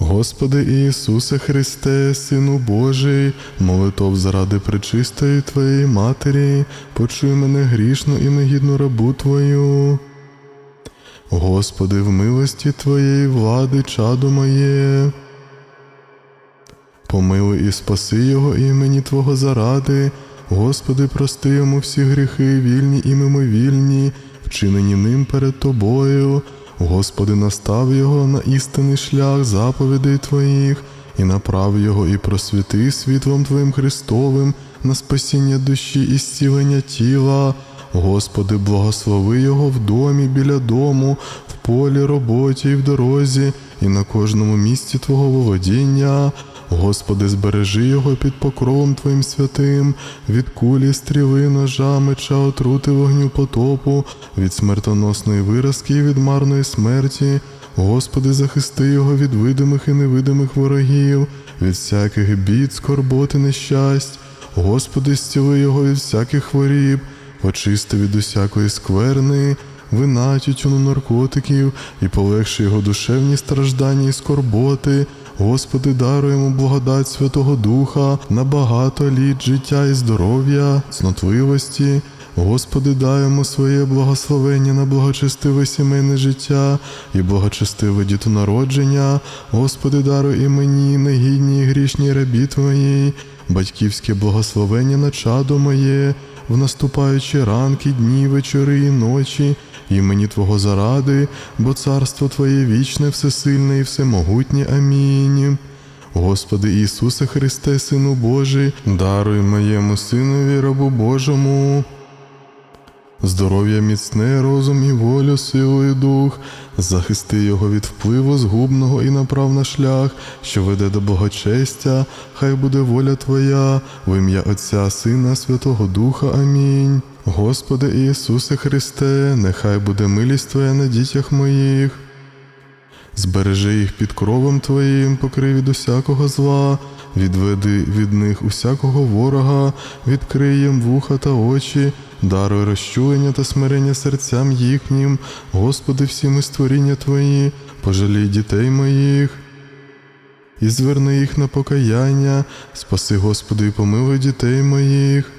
Господи Ісусе Христе, Сину Божий, молитов заради пречистої Твоєї Матері, почуй мене грішну і негідну рабу Твою. Господи, в милості Твоєї влади, чадо моє. Помилуй і спаси його імені Твого заради. Господи, прости йому всі гріхи, вільні і мимовільні, вчинені ним перед Тобою. Господи, настав його на істинний шлях заповідей Твоїх, і направ його і просвіти світлом Твоїм Христовим на спасіння душі і зцілення тіла. Господи, благослови його в домі біля дому, в полі, роботі і в дорозі, і на кожному місці Твого володіння. Господи, збережи його під покровом Твоїм святим, від кулі, стріли, ножа, меча, отрути вогню потопу, від смертоносної виразки і від марної смерті. Господи, захисти його від видимих і невидимих ворогів, від всяких бід, скорбот і нещасть. Господи, зціли його від всяких хворіб, очисти від усякої скверни, вина, тютюну наркотиків і полегши його душевні страждання і скорботи. Господи, даруй йому благодать Святого Духа на багато літ життя і здоров'я, цнотливості. Господи, дай йому своє благословення на благочестиве сімейне життя і благочестиве дітонародження. Господи, даруй і мені, негідній і грішній рабі Твоїй, батьківське благословення на чадо моє, в наступаючі ранки, дні, вечори і ночі, імені Твого заради, бо царство Твоє вічне, всесильне і всемогутнє. Амінь. Господи Ісусе Христе, Сину Божий, даруй моєму Синові рабу Божому. Здоров'я міцне, розум і волю, силу і дух, захисти його від впливу згубного і направ на шлях, що веде до благочестя, хай буде воля Твоя, в ім'я Отця, Сина, Святого Духа. Амінь. Господи Ісусе Христе, нехай буде милість Твоя на дітях моїх. Збережи їх під кровом Твоїм, покрий від усякого зла, відведи від них усякого ворога, відкрий їм вуха та очі, даруй розчулення та смирення серцям їхнім, Господи, всі ми створіння Твої, пожалій дітей моїх. І зверни їх на покаяння, спаси, Господи, і помилуй дітей моїх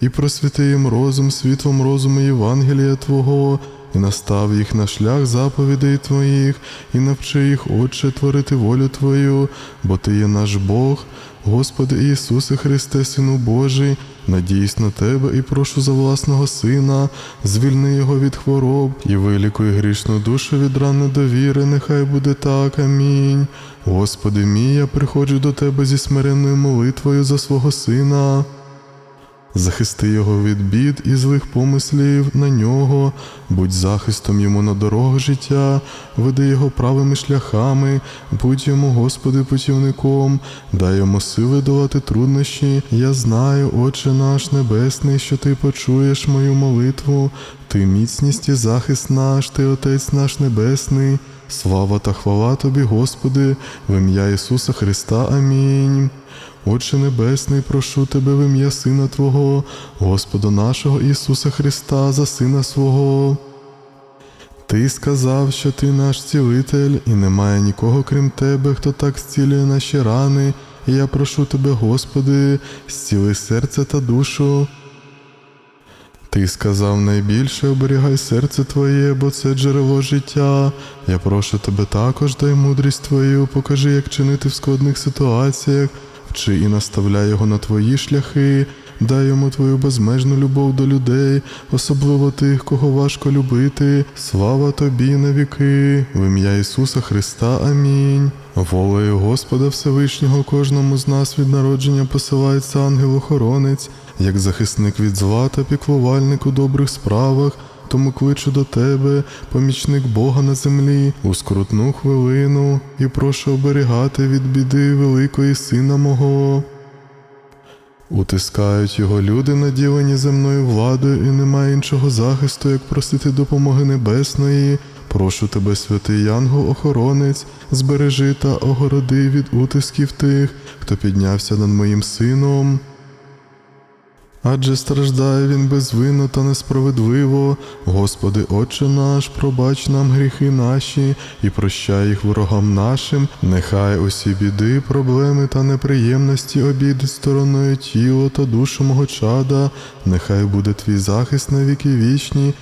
і просвіти їм розум світлом розуму Євангелія Твого, і настав їх на шлях заповідей Твоїх, і навчи їх, Отче, творити волю Твою, бо Ти є наш Бог, Господи Ісусе Христе, Сину Божий, надіюсь на Тебе і прошу за власного Сина, звільни його від хвороб і вилікуй грішну душу від ран недовіри, нехай буде так. Амінь. Господи мій, я приходжу до Тебе зі смиренною молитвою за свого Сина. Захисти його від бід і злих помислів на нього, будь захистом йому на дорогах життя, веди його правими шляхами, будь йому, Господи, путівником, дай йому сили долати труднощі. Я знаю, Отче наш Небесний, що Ти почуєш мою молитву, Ти міцність і захист наш, Ти Отець наш Небесний. Слава та хвала Тобі, Господи, в ім'я Ісуса Христа. Амінь. Отче Небесний, прошу Тебе в ім'я Сина Твого, Господа нашого Ісуса Христа, за Сина свого. Ти сказав, що ти наш цілитель, і немає нікого крім Тебе, хто так зцілює наші рани. І я прошу Тебе, Господи, зціли серце та душу. Ти сказав найбільше оберігай серце Твоє, бо це джерело життя. Я прошу тебе також, дай мудрість Твою, покажи, як чинити в складних ситуаціях, вчи і наставляй його на твої шляхи, дай йому твою безмежну любов до людей, особливо тих, кого важко любити. Слава тобі на віки, в ім'я Ісуса Христа. Амінь. Волею Господа Всевишнього кожному з нас від народження посилається ангел-охоронець, як захисник від зла та піклувальник у добрих справах. Тому кличу до тебе, помічник Бога на землі, у скрутну хвилину, і прошу оберігати від біди великої сина мого. Утискають його люди, наділені земною владою, і немає іншого захисту, як просити допомоги небесної. Прошу тебе, святий Янгол-охоронець, збережи та огороди від утисків тих, хто піднявся над моїм сином. Адже страждає він безвинно та несправедливо. Господи, Отче наш, пробач нам гріхи наші і прощай їх ворогам нашим. Нехай усі біди, проблеми та неприємності обійдуть стороною тіло та душу мого чада. Нехай буде твій захист на віки вічні.